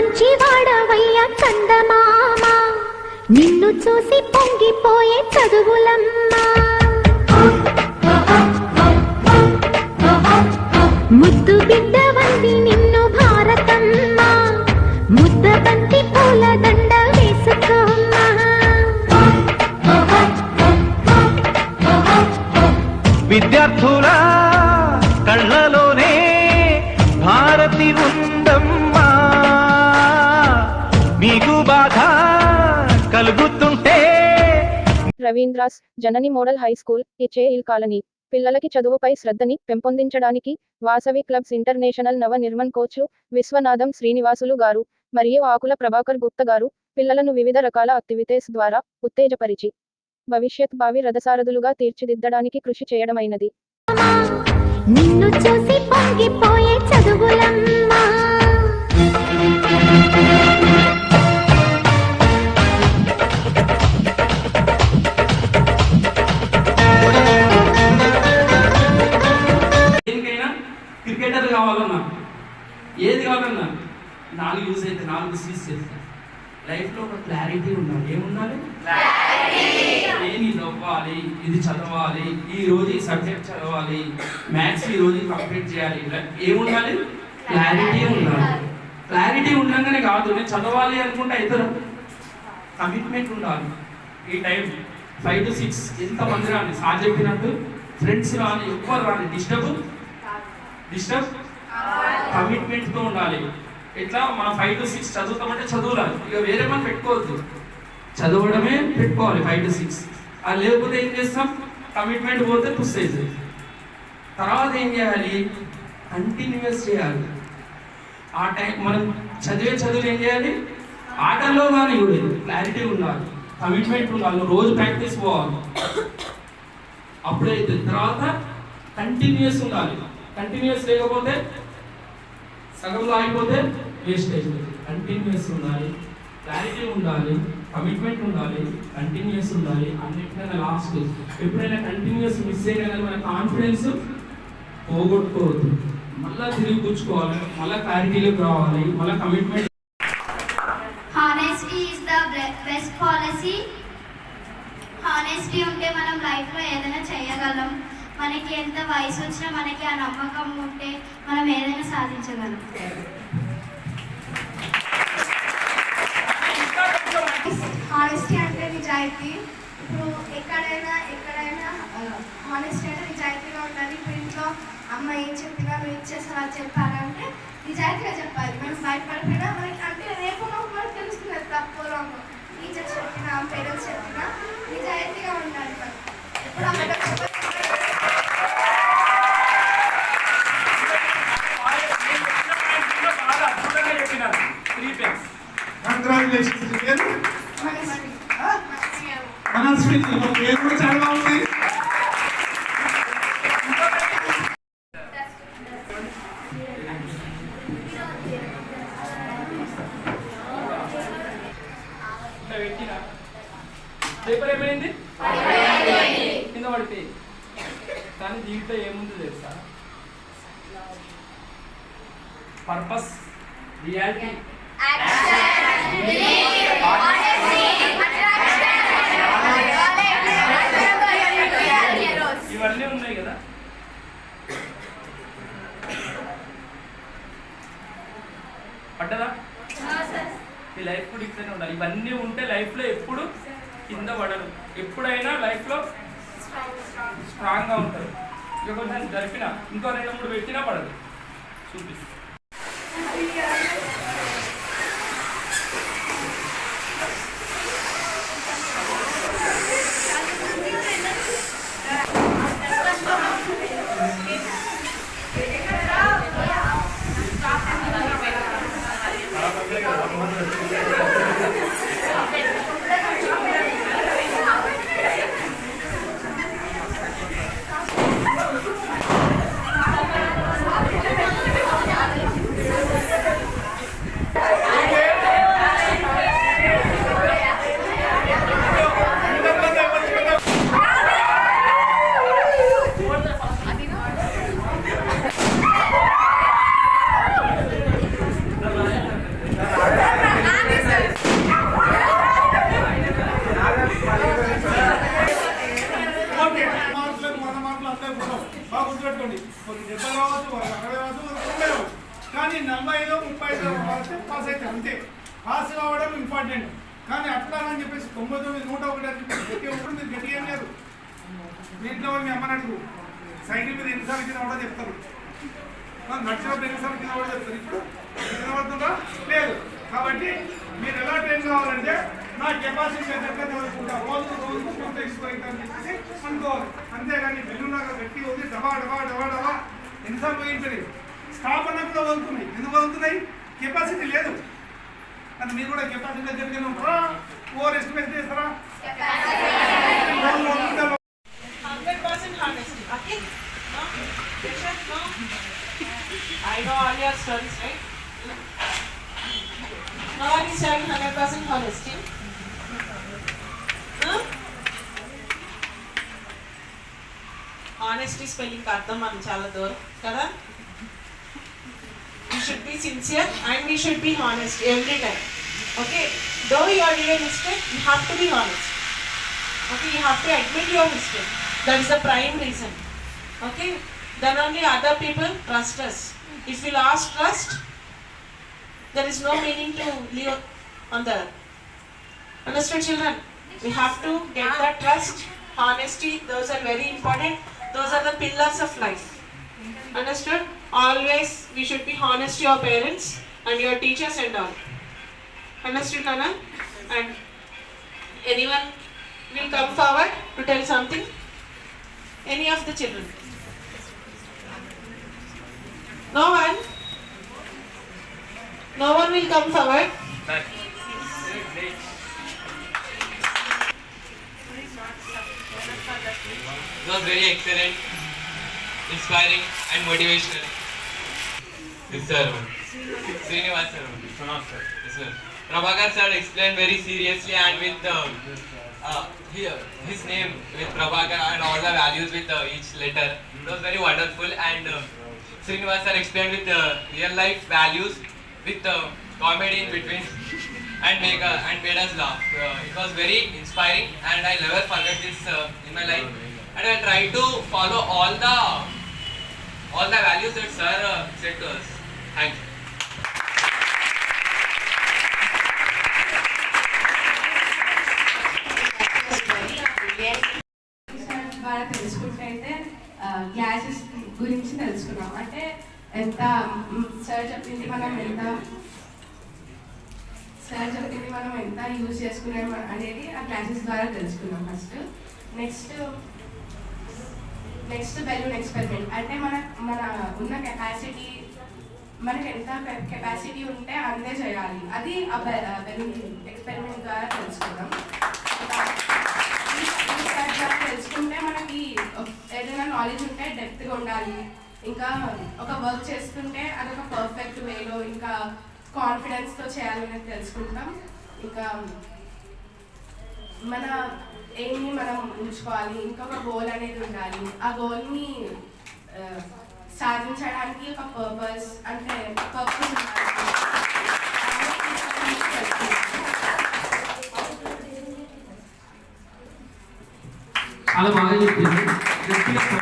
మంచి వాడవయ్యా నిన్ను చూసి పొంగిపోయే చదువులమ్మా. ముద్దు బిడ్డ వంది నిన్ను భారతమ్మ. ముద్ద బంతి పూల కలుగుతుంటే Ravindra's Janani model high school ఇచ్చే ఇల్ కాలనీ. పిల్లలకి చదువుపై శ్రద్ధని పెంపొందించడానికి వాసవి క్లబ్స్ ఇంటర్నేషనల్ నవ నిర్మన్ కోచ్ విశ్వనాథం శ్రీనివాసులు గారు మరియు ఆకుల ప్రభాకర్ గుప్త గారు పిల్లలను వివిధ రకాల యాక్టివిటీస్ ద్వారా ఉత్తేజపరిచి భవిష్యత్ భావి రథసారథులుగా తీర్చిదిద్దడానికి కృషి చేయడమైనది. నిన్ను చూసి పొంగిపోయే చదువులమ్మా. కావాలన్నా నాలుగు యూజ్ అయితే నాలుగు సీస్ చేస్తాయి లైఫ్లో ఒక క్లారిటీ ఉండాలి. ఏముండాలి? నేను ఇది అవ్వాలి ఇది చదవాలి. ఈ రోజు ఈ సబ్జెక్ట్ చదవాలి. మ్యాథ్స్ ఈ రోజు కంప్లీట్ చేయాలి. ఏముండాలి? క్లారిటీ ఉండాలి. క్లారిటీ ఉండగానే కాదు నేను చదవాలి అనుకుంటే ఇతరు. కమిట్మెంట్ ఉండాలి. ఈ టైం ఫైవ్ టు సిక్స్ ఎంత మంది రాని? సార్ చెప్పినట్టు ఫ్రెండ్స్ రాని ఎవ్వరు రాని? డిస్టర్బ్ డిస్టర్బ్ కమిట్మెంట్తో ఉండాలి. ఎట్లా? మనం ఫైవ్ టు సిక్స్ చదువుతామంటే చదువురాదు ఇక వేరే మనం పెట్టుకోవద్దు. చదవడమే పెట్టుకోవాలి ఫైవ్ టు సిక్స్ అది లేకపోతే ఏం చేస్తాం? కమిట్మెంట్ పోతే పుస్ తర్వాత ఏం చేయాలి? కంటిన్యూస్ చేయాలి. ఆ టైం మనం చదివే చదువులు ఏం చేయాలి? ఆటల్లో కానీ కూడా క్లారిటీ ఉండాలి. కమిట్మెంట్ ఉండాలి. రోజు ప్రాక్టీస్ పోవాలి. అప్పుడైతే తర్వాత కంటిన్యూస్ ఉండాలి. కంటిన్యూస్ లేకపోతే సగంలో అయిపోతే వేస్ట్ అయిపోతుంది కంటిన్యూస్ ఉండాలి క్లారిటీ ఉండాలి కమిట్మెంట్ ఉండాలి కంటిన్యూస్ ఉండాలి అన్నిటికన్నా లాస్ట్ ఎప్పుడైనా కంటిన్యూస్ మిస్ అయినా మన కాన్ఫిడెన్స్ పోగొట్టుకోవద్దు. మళ్ళీ తిరిగి కూర్చుకోవాలి మళ్ళీ క్లారిటీలోకి రావాలి మళ్ళీ commitment honesty is the best policy honesty ఉంటే మనం లైఫ్లో ఏదైనా చేయగలం. మనకి ఎంత వయసు వచ్చినా మనకి ఆ నమ్మకం ఉంటే మనం ఏదైనా సాధించగలం. హానెస్టీ అంటే నిజాయితీ. ఇప్పుడు ఎక్కడైనా ఎక్కడైనా హానెస్టీ అంటే నిజాయితీగా ఉండాలి. ఇప్పుడు ఇంట్లో అమ్మ ఏం చెప్పినా నువ్వు ఇచ్చేసా చెప్పాలంటే నిజాయితీగా చెప్పాలి. మనం భయపడిపోయినా మనకి అంటే రేపు మాకు మనకు తెలుస్తుంది తప్పు రాము టీచర్స్ చెప్పినా పేరెంట్స్ చెప్పినా నిజాయితీగా ఉండాలి మనం ఎప్పుడు అమ్మకి చెప్పాలి కంగ్రాచులేషన్స్ పేరు మనస్వి మనస్వి పేరు కూడా చాలా బాగుంది ఇట్లా పెట్టినా పేపర్ ఏమైంది కింద పడిపోయింది కానీ దీంట్లో ఏముంది తెలుసా? పర్పస్ రియాలిటీ ఇవన్నీ ఉన్నాయి కదా? పడ్డదా? ఈ లైఫ్ కూడా ఇట్లనే ఉండాలి. ఇవన్నీ ఉంటే లైఫ్లో ఎప్పుడు కింద పడరు. ఎప్పుడైనా లైఫ్లో స్ట్రాంగ్గా ఉంటారు. ఇక కొంచెం జరిపిన ఇంకో రెండు మూడు పెట్టినా పడదు చూపిస్తా అమ్మాయిలో ముప్పై ఐదు వస్తే పాస్ అయితే అంతే. పాస్ కావడం ఇంపార్టెంట్ కానీ అట్లా అని చెప్పేసి తొంభై తొమ్మిది నూట ఒకటి అని చెప్పేసి ప్రతి ఉంటుంది మీరు గట్టిగా ఏం లేదు. దీంట్లో మీ అమ్మని అడుగు. సైకిల్ మీద ఎన్నిసార్లు కింద కూడా చెప్తారు. ఆ, నడిచినప్పుడు ఎన్నిసార్లు కింద కూడా చెప్తారు. ఇప్పుడు వినబడుతుందా లేదు. కాబట్టి మీరు ఎలా ట్రైన్ కావాలంటే నా కెపాసిటీ తగ్గట్టు చదువుకుంటా రోజు రోజు కొంత ఎక్స్ప్లెయిన్ అని చెప్పేసి అనుకోవాలి. అంతేగాని నాకు గట్టి ఉంది. డబా డబా డబా డబా. ఎన్నిసార్లు పోయింటుంది స్థాపన కూడా వదులుతున్నాయి ఎందుకు వదులుతున్నాయి కెపాసిటీ లేదు కానీ మీరు కూడా కెపాసిటీ దగ్గరికి ఉంటారా ఓవర్ ఎస్టిమేట్ చేస్తారా I know all your stories, right? Now are you sharing 100% honesty? Huh? Honesty spelling అర్థం మనం చాలా దూరం కదా should be sincere and we should be honest every time. Okay? Though you are doing a mistake, you have to be honest. Okay, you have to admit your mistake. That is the prime reason. Okay, then only other people trust us. If we lost trust, there is no meaning to live on the earth. Understood, children? We have to get that trust, honesty. Those are very important. Those are the pillars of life. Understood? Always we should be honest to your parents and your teachers and all. Understood, Nana? And anyone will come forward to tell something? Any of the children? No one? No one will come forward? It was very excellent, inspiring and motivational. Sir, Srinivas sir, Yes, sir. Prabhakar sir explained very seriously and with uh, uh, here, his name with Prabhakar and all the values with uh, each letter. It was very wonderful and uh, Srinivas sir explained with uh, real life values with uh, comedy in between and make uh, and made us laugh. Uh, it was very inspiring and I never forget this uh, in my life. And I try to follow all the all the values that sir uh, said to us. Thank you. ద్వారా తెలుసుకుంటే అయితే glasses గురించి తెలుసుకున్నాం అంటే ఎంత sir చెప్పింది మనం ఎంత సార్ చెప్పింది మనం ఎంత యూజ్ చేసుకున్నాం అనేది ఆ క్లాసెస్ ద్వారా తెలుసుకున్నాం first next next balloon experiment అంటే మన మన ఉన్న కెపాసిటీ మనకి ఎంత కెపాసిటీ ఉంటే అందే చేయాలి. అది ఆ బెలూన్ ఎక్స్పెరిమెంట్ ద్వారా తెలుసుకుందాం. తెలుసుకుంటే మనకి ఏదైనా నాలెడ్జ్ ఉంటే డెప్త్గా ఉండాలి. ఇంకా ఒక వర్క్ చేస్తుంటే అదొక పర్ఫెక్ట్ వేలో ఇంకా కాన్ఫిడెన్స్తో చేయాలని తెలుసుకుంటాం. ఇంకా మన ఎయిమ్ని మనం ఉంచుకోవాలి. ఇంకొక గోల్ అనేది ఉండాలి. ఆ గోల్ని సాధించడానికి ఒక పర్పస్ అంటే పర్పస్ ఉండాలి అవన్నీ తెలుసుకుంటాం. చాలా బాగా చెప్పింది గట్టిగా